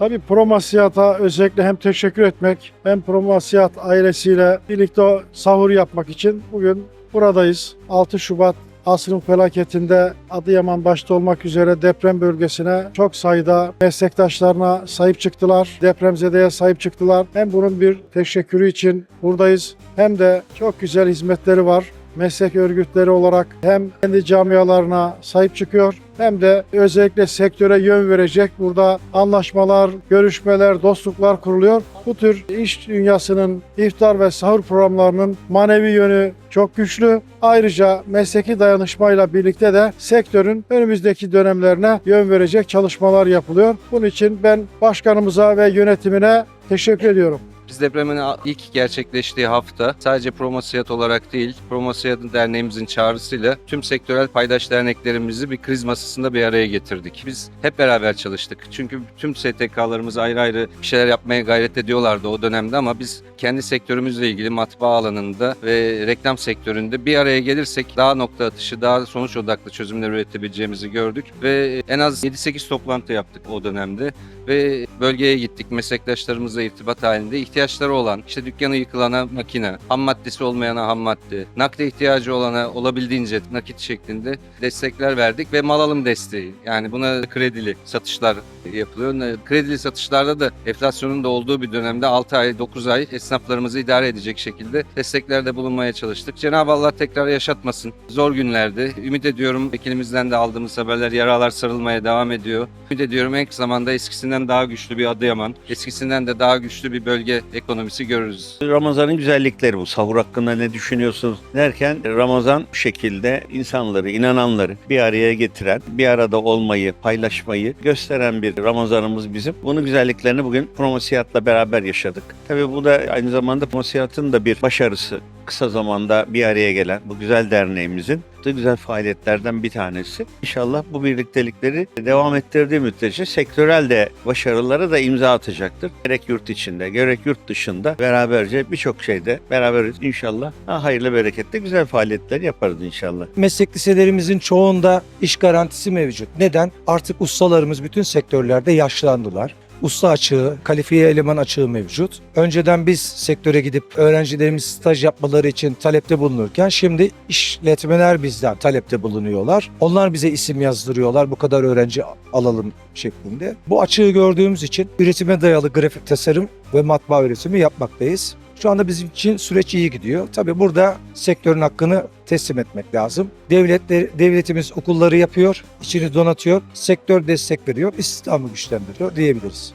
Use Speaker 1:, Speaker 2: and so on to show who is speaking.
Speaker 1: Tabii Promasiyat'a özellikle hem teşekkür etmek hem Promasiyat ailesiyle birlikte sahur yapmak için bugün buradayız. 6 Şubat asrın felaketinde Adıyaman başta olmak üzere deprem bölgesine çok sayıda meslektaşlarına sahip çıktılar. Depremzedeye sahip çıktılar. Hem bunun bir teşekkürü için buradayız hem de çok güzel hizmetleri var meslek örgütleri olarak hem kendi camialarına sahip çıkıyor hem de özellikle sektöre yön verecek burada anlaşmalar, görüşmeler, dostluklar kuruluyor. Bu tür iş dünyasının iftar ve sahur programlarının manevi yönü çok güçlü. Ayrıca mesleki dayanışmayla birlikte de sektörün önümüzdeki dönemlerine yön verecek çalışmalar yapılıyor. Bunun için ben başkanımıza ve yönetimine teşekkür ediyorum.
Speaker 2: Biz depremin ilk gerçekleştiği hafta sadece Promosiyat olarak değil, Promosiyat Derneğimizin çağrısıyla tüm sektörel paydaş derneklerimizi bir kriz masasında bir araya getirdik. Biz hep beraber çalıştık. Çünkü tüm STK'larımız ayrı ayrı bir şeyler yapmaya gayret ediyorlardı o dönemde ama biz kendi sektörümüzle ilgili matbaa alanında ve reklam sektöründe bir araya gelirsek daha nokta atışı, daha sonuç odaklı çözümler üretebileceğimizi gördük ve en az 7-8 toplantı yaptık o dönemde ve bölgeye gittik meslektaşlarımızla irtibat halinde ihtiyaçları olan işte dükkanı yıkılana makine, ham maddesi olmayana ham madde, nakde ihtiyacı olana olabildiğince nakit şeklinde destekler verdik ve mal alım desteği yani buna kredili satışlar yapılıyor. Kredili satışlarda da enflasyonun da olduğu bir dönemde 6 ay 9 ay esnaflarımızı idare edecek şekilde desteklerde bulunmaya çalıştık. Cenab-ı Allah tekrar yaşatmasın. Zor günlerde ümit ediyorum vekilimizden de aldığımız haberler yaralar sarılmaya devam ediyor. Ümit ediyorum en kısa zamanda eskisinden daha güçlü bir Adıyaman, eskisinden de daha güçlü bir bölge ekonomisi görürüz.
Speaker 3: Ramazan'ın güzellikleri bu. Sahur hakkında ne düşünüyorsunuz derken Ramazan şekilde insanları, inananları bir araya getiren, bir arada olmayı, paylaşmayı gösteren bir Ramazanımız bizim. Bunun güzelliklerini bugün Promosiyat'la beraber yaşadık. Tabii bu da aynı zamanda Promosiyat'ın da bir başarısı. Kısa zamanda bir araya gelen bu güzel derneğimizin yaptığı güzel faaliyetlerden bir tanesi. İnşallah bu birliktelikleri devam ettirdiği müddetçe sektörel de başarılara da imza atacaktır. Gerek yurt içinde, gerek yurt dışında beraberce birçok şeyde beraberiz inşallah. Ha, hayırlı bereketli güzel faaliyetler yaparız inşallah.
Speaker 4: Meslek liselerimizin çoğunda iş garantisi mevcut. Neden? Artık ustalarımız bütün sektörlerde yaşlandılar. Usta açığı, kalifiye eleman açığı mevcut. Önceden biz sektöre gidip öğrencilerimiz staj yapmaları için talepte bulunurken şimdi işletmeler bizden talepte bulunuyorlar. Onlar bize isim yazdırıyorlar bu kadar öğrenci alalım şeklinde. Bu açığı gördüğümüz için üretime dayalı grafik tasarım ve matbaa üretimi yapmaktayız. Şu anda bizim için süreç iyi gidiyor. Tabii burada sektörün hakkını teslim etmek lazım. Devletler, devletimiz okulları yapıyor, içini donatıyor, sektör destek veriyor, istihdamı güçlendiriyor diyebiliriz.